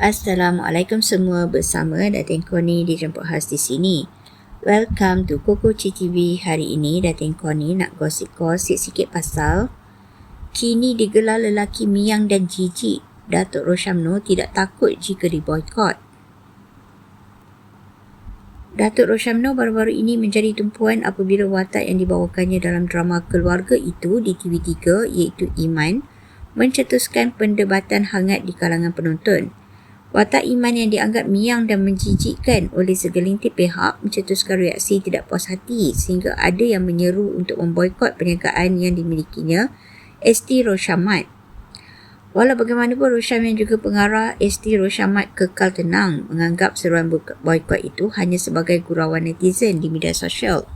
Assalamualaikum semua bersama Datin Koni dijemput khas di sini. Welcome to Koko CTV. Hari ini Datin Koni nak gosip-gosip sikit pasal kini digelar lelaki miang dan jijik. Datuk Roshamno tidak takut jika diboykot. Datuk Roshamno baru-baru ini menjadi tumpuan apabila watak yang dibawakannya dalam drama keluarga itu di TV3 iaitu Iman mencetuskan pendebatan hangat di kalangan penonton. Watak Iman yang dianggap miang dan menjijikkan oleh segelintir pihak mencetuskan reaksi tidak puas hati sehingga ada yang menyeru untuk memboikot perniagaan yang dimilikinya ST Roshamat. Walau bagaimanapun Rosham yang juga pengarah ST Roshamat kekal tenang menganggap seruan boikot itu hanya sebagai gurauan netizen di media sosial.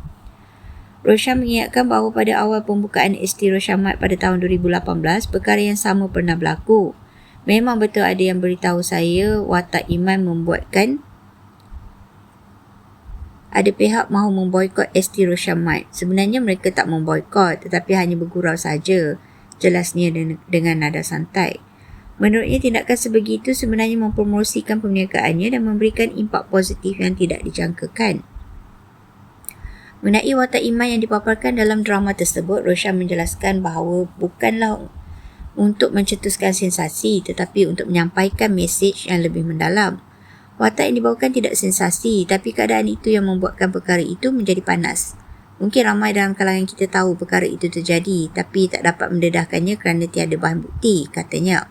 Rosham mengingatkan bahawa pada awal pembukaan ST Roshamat pada tahun 2018, perkara yang sama pernah berlaku. Memang betul ada yang beritahu saya watak iman membuatkan ada pihak mahu memboikot ST Roshamat. Sebenarnya mereka tak memboikot tetapi hanya bergurau saja. Jelasnya dengan nada santai. Menurutnya tindakan sebegitu sebenarnya mempromosikan perniagaannya dan memberikan impak positif yang tidak dijangkakan. Mengenai watak iman yang dipaparkan dalam drama tersebut, Roshan menjelaskan bahawa bukanlah untuk mencetuskan sensasi tetapi untuk menyampaikan mesej yang lebih mendalam. Watak yang dibawakan tidak sensasi tapi keadaan itu yang membuatkan perkara itu menjadi panas. Mungkin ramai dalam kalangan kita tahu perkara itu terjadi tapi tak dapat mendedahkannya kerana tiada bahan bukti, katanya.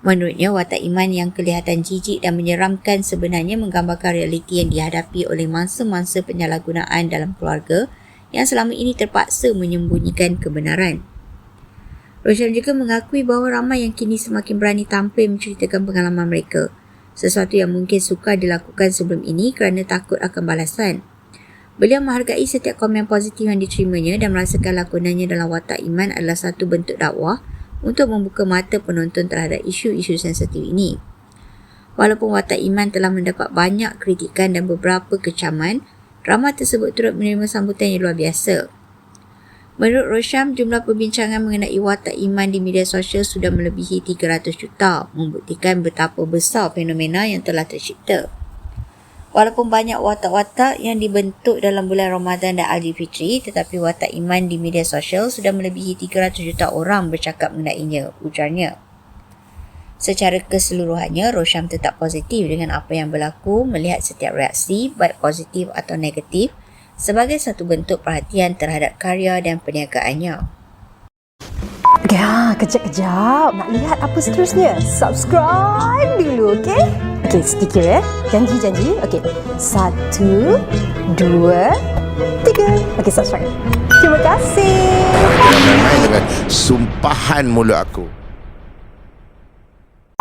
Menurutnya, watak iman yang kelihatan jijik dan menyeramkan sebenarnya menggambarkan realiti yang dihadapi oleh mangsa-mangsa penyalahgunaan dalam keluarga yang selama ini terpaksa menyembunyikan kebenaran. Roshan juga mengakui bahawa ramai yang kini semakin berani tampil menceritakan pengalaman mereka. Sesuatu yang mungkin suka dilakukan sebelum ini kerana takut akan balasan. Beliau menghargai setiap komen positif yang diterimanya dan merasakan lakonannya dalam watak iman adalah satu bentuk dakwah untuk membuka mata penonton terhadap isu-isu sensitif ini. Walaupun watak iman telah mendapat banyak kritikan dan beberapa kecaman, drama tersebut turut menerima sambutan yang luar biasa. Menurut Rosham, jumlah perbincangan mengenai watak iman di media sosial sudah melebihi 300 juta, membuktikan betapa besar fenomena yang telah tercipta. Walaupun banyak watak-watak yang dibentuk dalam bulan Ramadan dan Aidilfitri, tetapi watak iman di media sosial sudah melebihi 300 juta orang bercakap mengenainya, ujarnya. Secara keseluruhannya, Rosham tetap positif dengan apa yang berlaku melihat setiap reaksi, baik positif atau negatif, sebagai satu bentuk perhatian terhadap karya dan perniagaannya. Ya, kejap-kejap. Nak lihat apa seterusnya? Subscribe dulu, okey? Okey, sedikit ya. Janji-janji. Okey. Satu, dua, tiga. Okey, subscribe. Terima kasih. Dengan sumpahan mulut aku.